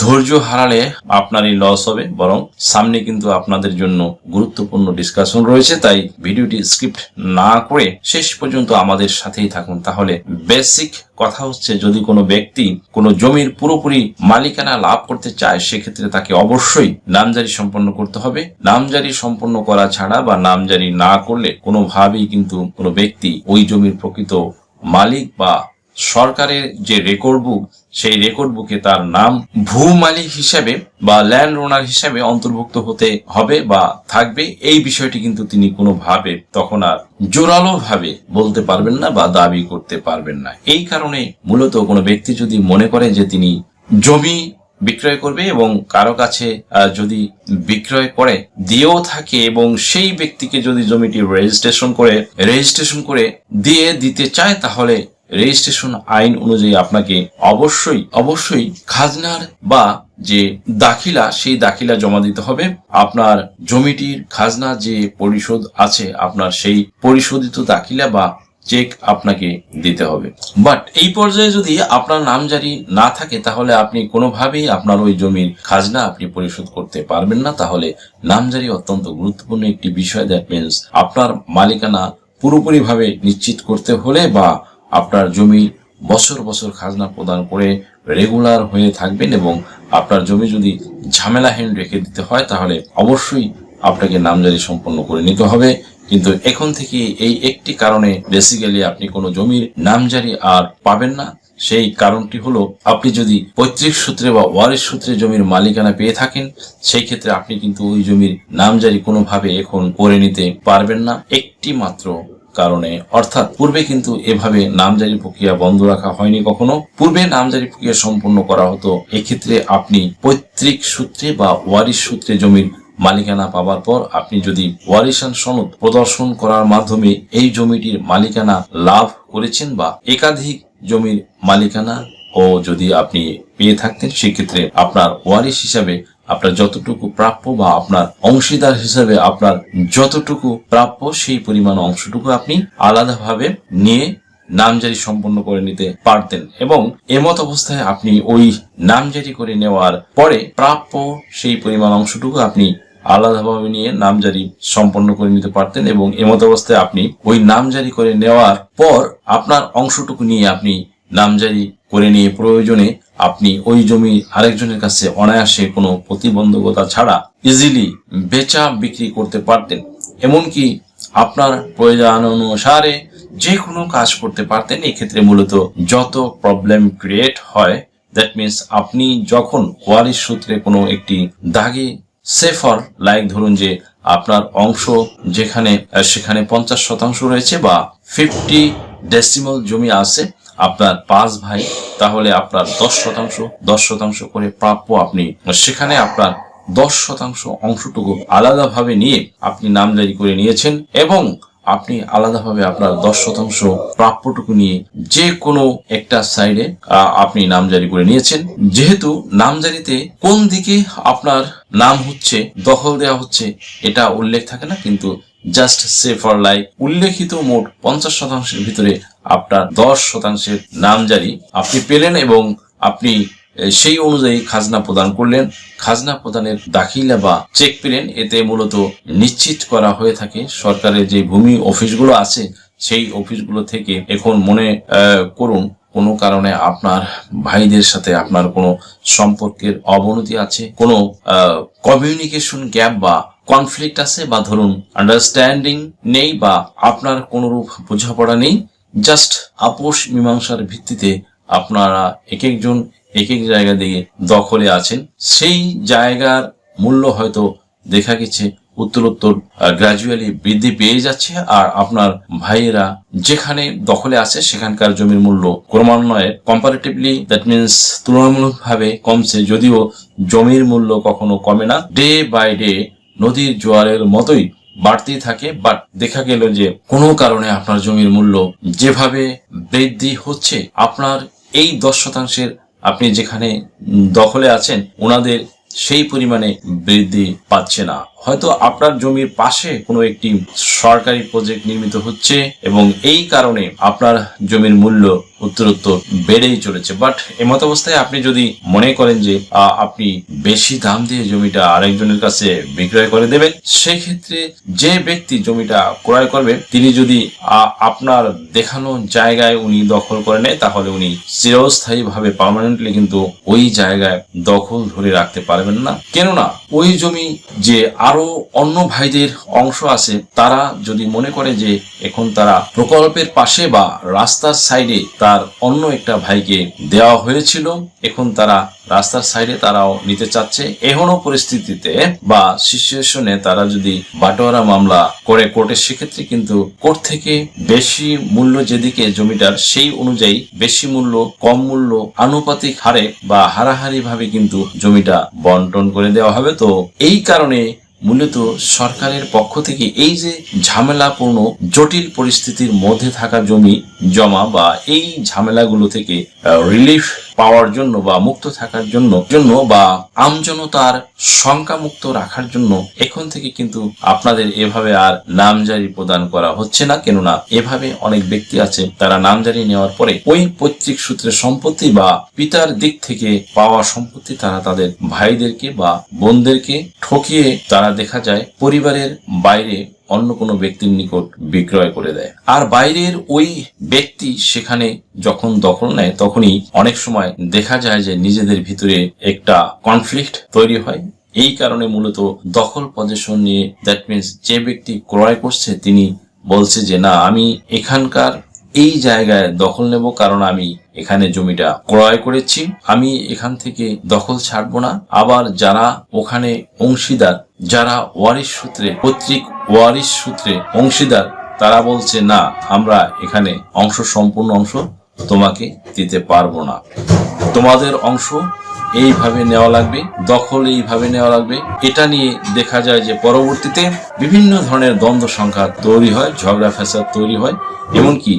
ধৈর্য হারালে আপনারই লস হবে, বরং সামনে কিন্তু আপনাদের জন্য গুরুত্বপূর্ণ ডিসকাশন রয়েছে, তাই ভিডিওটি স্ক্রিপ্ট না করে শেষ পর্যন্ত আমাদের সাথেই থাকুন। তাহলে বেসিক কথা হচ্ছে, যদি কোনো ব্যক্তি কোনো জমির পুরোপুরি মালিকানা লাভ করতে চায়, সেক্ষেত্রে তাকে অবশ্যই নামজারি সম্পন্ন করতে হবে। নামজারি সম্পন্ন করা ছাড়া বা নামজারি না করলে কোনোভাবেই কিন্তু কোনো ব্যক্তি ওই জমির প্রকৃত মালিক বা সরকারের যে রেকর্ড বুক সেই রেকর্ড বুকে তার নাম ভূ মালিক হিসাবে বা ল্যান্ড ওনার হিসাবে অন্তর্ভুক্ত হতে হবে বা থাকবে। এই বিষয়টি কিন্তু তিনি কোনোভাবে তখন আর জোরালো ভাবে বলতে পারবেন না বা দাবি করতে পারবেন না। এই কারণে মূলত কোনো ব্যক্তি যদি মনে করে যে তিনি জমি বিক্রয় করবে এবং কারও কাছে যদি বিক্রয় করে, দিয়েও থাকে এবং সেই ব্যক্তিকে যদি জমিটি রেজিস্ট্রেশন করে রেজিস্ট্রেশন করে দিয়ে দিতে চায়, তাহলে রেজিস্ট্রেশন আইন অনুযায়ী আপনাকে অবশ্যই অবশ্যই খাজনার বা যে দাখিলা, সেই দাখিলা জমা দিতে হবে। আপনার জমিটির খাজনা যে পরিশোধ আছে, আপনার সেই পরিশোধিত দাখিলা বা চেক আপনাকে দিতে হবে। বাট এই পর্যায়ে যদি আপনার নামজারি না থাকে, তাহলে আপনি কোনোভাবেই আপনার ওই জমির খাজনা আপনি পরিশোধ করতে পারবেন না। তাহলে নামজারি অত্যন্ত গুরুত্বপূর্ণ একটি বিষয়। দ্যাট মিনস আপনার মালিকানা পুরোপুরিভাবে নিশ্চিত করতে হলে বা আপনার জমি বছর বছর খাজনা প্রদান করে রেগুলার হয়ে থাকবেন এবং আপনার জমি যদি ঝামেলাহীন রেখে দিতে হয়, তাহলে অবশ্যই আপনাকে নামজারি সম্পন্ন করে নিতে হবে। কিন্তু এখন থেকে এই একটি কারণে বেসিক্যালি আপনি কোনো জমির নামজারি আর পাবেন না। সেই কারণটি হলো, আপনি যদি পৈতৃক সূত্রে বা ওয়ারিশ সূত্রে জমির মালিকানা পেয়ে থাকেন, সেই ক্ষেত্রে আপনি কিন্তু ওই জমির নামজারি কোনোভাবে এখন করে নিতে পারবেন না। একটি মাত্র কারণে, অর্থাৎ পূর্বে কিন্তু এভাবে নামজারি প্রক্রিয়া বন্ধ রাখা হয়নি কখনো। পূর্বে নামজারি প্রক্রিয়া সম্পন্ন করা হতো, এক্ষেত্রে আপনি পৈতৃক সূত্রে বা ওয়ারিশ সূত্রে জমির মালিকানা পাবার পর আপনি যদি ওয়ারিশান সনদ প্রদর্শন করার মাধ্যমে এই জমিটির মালিকানা লাভ করেছেন বা একাধিক জমির মালিকানা ও যদি আপনি পেয়ে থাকতেন, সেক্ষেত্রে আপনার ওয়ারিশ হিসাবে আপনার যতটুকু প্রাপ্য বা আপনার অংশীদার হিসাবে আপনার যতটুকু প্রাপ্য, সেই পরিমাণ অংশটুকু আপনি আলাদাভাবে নিয়ে নামজারি সম্পন্ন করে নিতে পারতেন এবং এমত অবস্থায় আপনি ওই নামজারি করে নেওয়ার পরে প্রাপ্য সেই পরিমাণ অংশটুকু আপনি আলাদাভাবে নিয়ে নামজারি সম্পন্ন করে নিতে পারতেন এবং এমত অবস্থায় আপনি ওই নামজারি করে নেওয়ার পর আপনার অংশটুকু নিয়ে আপনি নামজারি করে নিয়ে প্রয়োজনে আপনি ওই জমি আরেকজনের কাছে অনায়াসে কোনো প্রতিবন্ধকতা ছাড়া ইজিলি বেচা বিক্রি করতে পারতেন। এমনকি আপনার প্রয়োজন অনুসারে যে কোনো কাজ করতে পারতেন। এক্ষেত্রে মূলত যত প্রবলেম ক্রিয়েট হয় দ্যাট মিন্স আপনি যখন ওয়ারিশ সূত্রে কোনো একটি দাগে সেফর লাইক ধরুন যে আপনার অংশ যেখানে, সেখানে পঞ্চাশ শতাংশ রয়েছে বা ফিফটি ডেসিমাল জমি আছে আপনার পাঁচ ভাই, তাহলে আপনার দশ শতাংশ দশ শতাংশ করে প্রাপ্য আপনি। সেখানে আপনার দশ শতাংশ অংশটুকু আলাদাভাবে নিয়ে আপনি নামজারি করে নিয়েছেন এবং আপনি আলাদাভাবে আপনার দশ শতাংশ প্রাপ্যটুকু নিয়ে যে কোনো একটা সাইডে আপনি নামজারি করে নিয়েছেন। যেহেতু নামজারিতে কোন দিকে আপনার নাম হচ্ছে, দখল দেওয়া হচ্ছে, এটা উল্লেখ থাকে না, কিন্তু জাস্ট সে ফর লাইক উল্লেখিত মোট পঞ্চাশ শতাংশের ভিতরে আপনার দশ শতাংশের নামজারি আপনি পেলেন এবং আপনি সেই অনুযায়ী খাজনা প্রদান করলেন। খাজনা প্রদানের দাখিলা বা চেক পেলেন। এতে মূলত নিশ্চিত করা হয়ে থাকে সরকারের যে ভূমি অফিসগুলো আছে, সেই অফিসগুলো থেকে এখন মনে করুন, কোনো কারণে আপনার ভাইদের সাথে আপনার কোনো সম্পর্কের অবনতি আছে, কোনো কমিউনিকেশন গ্যাপ বা কনফ্লিক্ট আছে, বা ধরুন আন্ডারস্ট্যান্ডিং নেই বা আপনার কোনোরূপ বোঝাপড়া নেই জাস্ট আপোষ মীমাংসার ভিত্তিতে আপনারা এক একজন এক এক জায়গা দিয়ে দখলে আছেন। সেই জায়গার মূল্য হয়তো দেখা গেছে, উত্তরোত্তর গ্রাজুয়ালি বৃদ্ধি পেয়ে যাচ্ছে আর আপনার ভাইয়েরা যেখানে দখলে আছে, সেখানকার জমির মূল্য ক্রমান্বয়ে কম্পারেটিভলি দ্যাট মিনস তুলনামূলকভাবে কমছে। যদিও জমির মূল্য কখনো কমে না। ডে বাই ডে নদীর জোয়ারের মতোই বাড়তেই থাকে বাট দেখা গেল যে কোনো কারণে আপনার জমির মূল্য যেভাবে বৃদ্ধি হচ্ছে, আপনার এই দশ শতাংশের আপনি যেখানে দখলে আছেন, ওনাদের সেই পরিমাণে বৃদ্ধি পাচ্ছে না। হয়তো আপনার জমির পাশে কোনো একটি সরকারি প্রজেক্ট নির্মিত হচ্ছে এবং এই কারণে আপনার জমির মূল্য উত্তরোত্তর বেড়েই চলেছে। বাট এমত অবস্থায় আপনি যদি মনে করেন যে আপনি বেশি দাম দিয়ে জমিটা আরেকজনের কাছে বিক্রয় করে দেবেন, সেক্ষেত্রে যে ব্যক্তি জমিটা ক্রয় করবে, তিনি যদি আপনার দেখানো জায়গায় উনি দখল করে নেয়, তাহলে উনি চিরস্থায়ী ভাবে পার্মানেন্টলি কিন্তু ওই জায়গায় দখল ধরে রাখতে পারবেন না। কেননা, ওই জমি যে আরও অন্য ভাইদের অংশ আছে, তারা যদি মনে করে যে এখন তারা প্রকল্পের পাশে বা রাস্তার সাইডে তার অন্য একটা ভাইকে দেওয়া হয়েছিল, এখন তারা রাস্তার সাইডে তারাও নিতে চাচ্ছে, এখনও পরিস্থিতিতে বা সিচুয়েশনে তারা যদি বাটোয়ারা মামলা করে কোর্টে, সেক্ষেত্রে কিন্তু কোর্ট থেকে বেশি মূল্য যেদিকে জমিটার, সেই অনুযায়ী বেশি মূল্য, কম মূল্য, আনুপাতিক হারে বা হারাহারি ভাবে কিন্তু জমিটা বন্টন করে দেওয়া হবে। তো এই কারণে মূলত সরকারের পক্ষ থেকে এই যে ঝামেলাপূর্ণ, জটিল পরিস্থিতির মধ্যে থাকা জমি জমা বা এই ঝামেলাগুলো থেকে রিলিফ পাওয়ার জন্য বা মুক্ত থাকার জন্য জন্য বা আমজনতার শঙ্কা মুক্ত রাখার জন্য এখন থেকে কিন্তু আপনাদের এভাবে আর নামজারি প্রদান করা হচ্ছে না। কেননা এভাবে অনেক ব্যক্তি আছে, তারা নামজারি নেওয়ার পরে ওই পৈতৃক সূত্রে সম্পত্তি বা পিতার দিক থেকে পাওয়া সম্পত্তি তারা তাদের ভাইদেরকে বা বোনদেরকে ঠকিয়ে তারা দেখা যায় পরিবারের বাইরে অন্য কোনো ব্যক্তির নিকট বিক্রয় করে দেয়। আর বাইরের ওই ব্যক্তি সেখানে যখন দখল নেয়, তখনই অনেক সময় দেখা যায় যে নিজেদের ভিতরে একটা কনফ্লিক্ট তৈরি হয়। এই কারণে মূলত দখল পজিশন নিয়ে দ্যাট মিনস যে ব্যক্তি ক্রয় করছে, তিনি বলছে যে, না, আমি এখানকার এই জায়গায় দখল নেব কারণ আমি এখানে জমিটা ক্রয় করেছি। আমি এখান থেকে দখল ছাড়বো না। আবার যারা ওখানে অংশীদার, যারা ওয়ারিশ সূত্রে, পৈতৃক ওয়ারিশ সূত্রে অংশীদার, তারা বলছে, না, আমরা এখানে অংশ, সম্পূর্ণ অংশ তোমাকে দিতে পারব না। তোমাদের অংশ এইভাবে নেওয়া লাগবে, দখল এইভাবে নেওয়া লাগবে। এটা নিয়ে দেখা যায় যে পরবর্তীতে বিভিন্ন ধরনের দ্বন্দ্ব সংখ্যা তৈরি হয়, ঝগড়া ফ্যাসাদ তৈরি হয়। এমনকি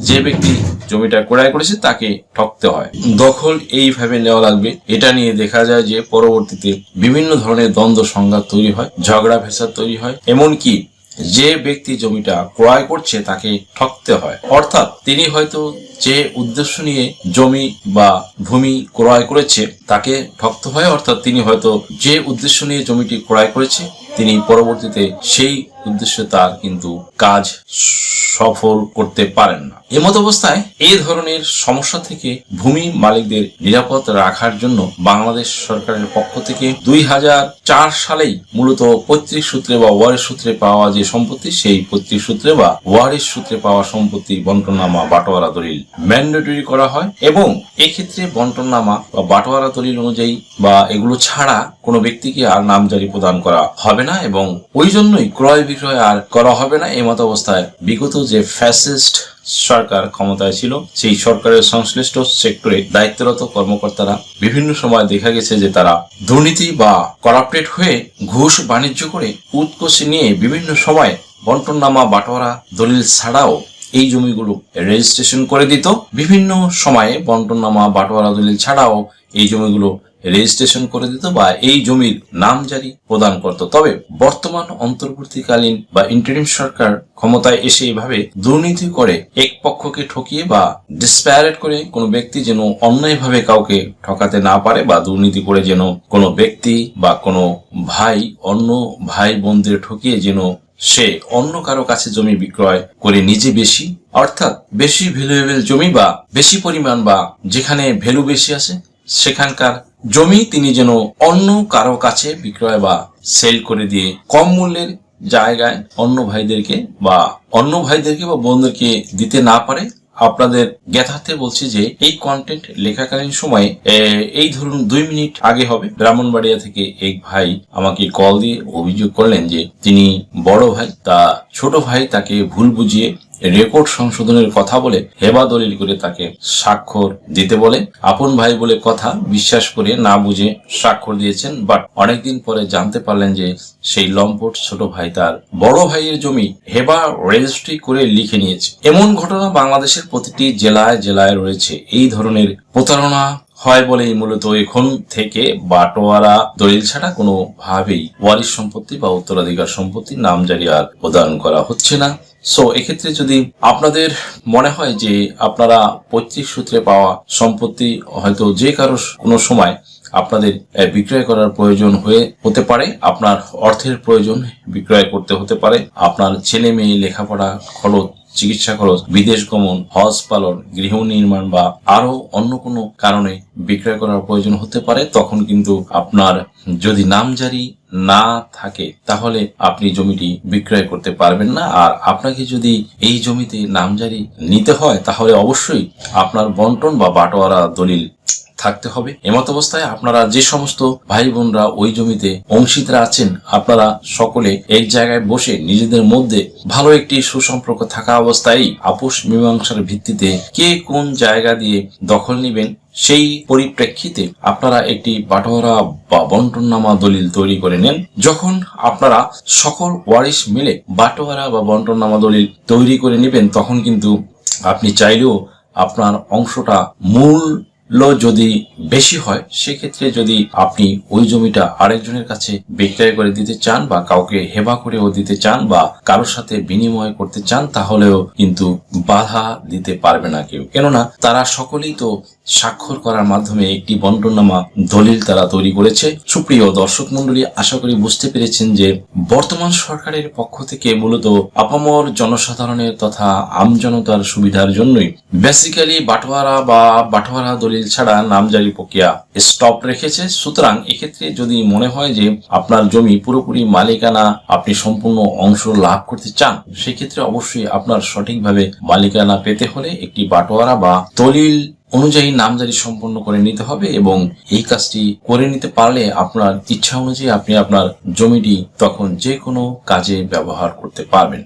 যে ব্যক্তি জমিটা ক্রয় করেছে তাকে ঠকতে হয়। দখল এইভাবে নেওয়া লাগবে। এটা নিয়ে দেখা যায় যে পরবর্তীতে বিভিন্ন ধরনের দ্বন্দ্ব, সংঘাত তৈরি হয়, ঝগড়া ফেসাদ তৈরি হয়। এমনকি যে ব্যক্তি জমিটা ক্রয় করছে তাকে ঠকতে হয়। অর্থাৎ তিনি হয়তো যে উদ্দেশ্য নিয়ে জমি বা ভূমি ক্রয় করেছে তাকে ঠকতে হয়। অর্থাৎ তিনি হয়তো যে উদ্দেশ্য নিয়ে জমিটি ক্রয় করেছে, তিনি পরবর্তীতে সেই উদ্দেশ্যে তার কিন্তু কাজ সফল করতে পারেন না। এমত অবস্থায় এই ধরনের সমস্যা থেকে ভূমি মালিকদের নিরাপদ রাখার জন্য বাংলাদেশ সরকারের পক্ষ থেকে দুই হাজার চার সালেই মূলত পৈতৃক সূত্রে বা ওয়ারের সূত্রে পাওয়া যে সম্পত্তি, সেই পৈতৃক সূত্রে বা ওয়ারের সূত্রে পাওয়া সম্পত্তি বন্টনামা বাটোয়ারা দলিল ম্যান্ডেটরি করা হয় এবং এক্ষেত্রে বন্টনামা বা বাটোয়ারা দলিল অনুযায়ী বা এগুলো ছাড়া কোনো ব্যক্তিকে আর নামজারি প্রদান করা হবে না এবং ওই জন্যই ক্রয় বিক্রয় আর করা হবে না। এই মত অবস্থায় বিগত যে ফ্যাসিস্ট সরকার ক্ষমতায় ছিল, সেই সরকারের সংশ্লিষ্ট সেক্টরে দায়িত্বরত কর্মকর্তারা বিভিন্ন সময় দেখা গেছে যে তারা দুর্নীতি বা করাপ্টেড হয়ে ঘুষ বাণিজ্য করে উৎকোষে নিয়ে বিভিন্ন সময় বন্টননামা, বাটোয়ারা, দলিল ছাড়াও এই জমিগুলো রেজিস্ট্রেশন করে দিত। বিভিন্ন সময়ে বন্টননামা, বাটোয়ারা, দলিল ছাড়াও এই জমিগুলো রেজিস্ট্রেশন করে দিত বা এই জমির নাম জারি প্রদান করত। তবে বর্তমান অন্তর্বর্তীকালীন বা ইন্টারিম সরকার ক্ষমতায় এসে এভাবে দুর্নীতি করে এক পক্ষকে ঠকিয়ে বা ডিসপ্যারেট করে কোনো ব্যক্তি যেন অন্যায়ভাবে কাউকে ঠকাতে না পারে বা দুর্নীতি করে যেন কোনো ব্যক্তি বা কোনো ভাই, অন্য ভাই বোনদের ঠকিয়ে যেন সে অন্য কারও কাছে জমি বিক্রয় করে নিজে বেশি, অর্থাৎ বেশি ভ্যালুয়েবল জমি বা বেশি পরিমাণ বা যেখানে ভ্যালু বেশি আছে, সেখানকার জমি তিনি যেন অন্য কারও কাছে বিক্রয় বা সেল করে দিয়ে কম মূল্যের জায়গায় অন্য ভাইদেরকে বা অন্য ভাইদেরকে বা বোনদেরকে দিতে না পারে, আপনাদের জ্ঞাতার্থে বলছি যে এই কন্টেন্ট লেখাকালীন সময়ে এই ধরুন দুই মিনিট আগে হবে। ব্রাহ্মণবাড়িয়া থেকে এক ভাই আমাকে কল দিয়ে অভিযোগ করলেন যে তিনি বড় ভাই, তা ছোট ভাই তাকে ভুল বুঝিয়ে রেকর্ড সংশোধনের কথা বলে হেবা দলিল করে তাকে স্বাক্ষর দিতে বলে। আপন ভাই বলে কথা বিশ্বাস করে না বুঝে স্বাক্ষর দিয়েছেন বাট অনেকদিন পরে জানতে পারলেন যে সেই লম্পট ছোট ভাই তার বড় ভাইয়ের জমি হেবা রেজিস্ট্রি করে লিখে নিয়েছে। এমন ঘটনা বাংলাদেশের প্রতিটি জেলায় জেলায় রয়েছে। এই ধরনের প্রতারণা হয় বলেই মূলত এখন থেকে বাটোয়ারা দলিল ছাড়া কোনো ভাবেই ওয়ারিশ সম্পত্তি বা উত্তরাধিকার সম্পত্তি নাম জারি আর প্রদান করা হচ্ছে না। সো এক্ষেত্রে যদি আপনাদের মনে হয় যে আপনারা পৈতৃক সূত্রে পাওয়া সম্পত্তি হয়তো যে কারও কোনো সময় আপনাদের বিক্রয় করার প্রয়োজন হয়ে হতে পারে, আপনার অর্থের প্রয়োজন বিক্রয় করতে হতে পারে, আপনার ছেলে মেয়ে লেখাপড়া খরচ চিকিৎসা খরচ, বিদেশ গমন, হজ পালন, গৃহ নির্মাণ বা আরও অন্য কোনো কারণে বিক্রয় করার প্রয়োজন হতে পারে, তখন কিন্তু আপনার যদি নামজারি না থাকে, তাহলে আপনি জমিটি বিক্রয় করতে পারবেন না। আর আপনাকে যদি এই জমিতে নামজারি নিতে হয়, তাহলে অবশ্যই আপনার বন্টন বা বাটোয়ারা দলিল থাকতে হবে। এমত অবস্থায় আপনারা যে সমস্ত ভাই বোনরা ওই জমিতে অংশীদার আছেন, আপনারা সকলে এক জায়গায় বসে নিজেদের মধ্যে ভালো একটি সুসম্পর্ক থাকা অবস্থায় আপোষ মীমাংসার ভিত্তিতে কে কোন জায়গা দিয়ে দখল নেবেন, সেই পরিপ্রেক্ষিতে আপনারা একটি বাটোয়ারা বা বন্টননামা দলিল তৈরি করে নেন। যখন আপনারা সকল ওয়ারিশ মিলে বাটোয়ারা বা বন্টননামা দলিল তৈরি করে নেবেন, তখন কিন্তু আপনি চাইলেও আপনার অংশটা মূল লো যদি বেশি হয়, সেক্ষেত্রে যদি আপনি ওই জমিটা আরেকজনের কাছে বিক্রয় করে দিতে চান বা কাউকে হেবা করেও দিতে চান বা কারোর সাথে বিনিময় করতে চান, তাহলেও কিন্তু বাধা দিতে পারবে না কেউ। কেননা তারা সকলেই তো স্বাক্ষর করার মাধ্যমে একটি বন্টননামা দলিল তারা তৈরি করেছে। সুপ্রিয় দর্শক মন্ডলী আশা করি বুঝতে পেরেছেন যে বর্তমান সরকারের পক্ষ থেকে মূলত আপামর জনসাধারণের তথা আমজনতার সুবিধার জন্যই বেসিক্যালি বাটোয়ারা বা বাটোয়ারা দলিল ছাড়া নামজারি প্রক্রিয়া স্টপ রেখেছে। সুতরাং এক্ষেত্রে যদি মনে হয় যে আপনার জমি পুরোপুরি মালিকানা আপনি সম্পূর্ণ অংশ লাভ করতে চান, সেক্ষেত্রে অবশ্যই আপনার সঠিকভাবে মালিকানা পেতে হলে একটি বাটোয়ারা বা দলিল অনুযায়ী নামজারি সম্পন্ন করে নিতে হবে এবং এই কাজটি করে নিতে পারলে আপনার ইচ্ছা অনুযায়ী আপনি আপনার জমিটি তখন যে কোনো কাজে ব্যবহার করতে পারবেন।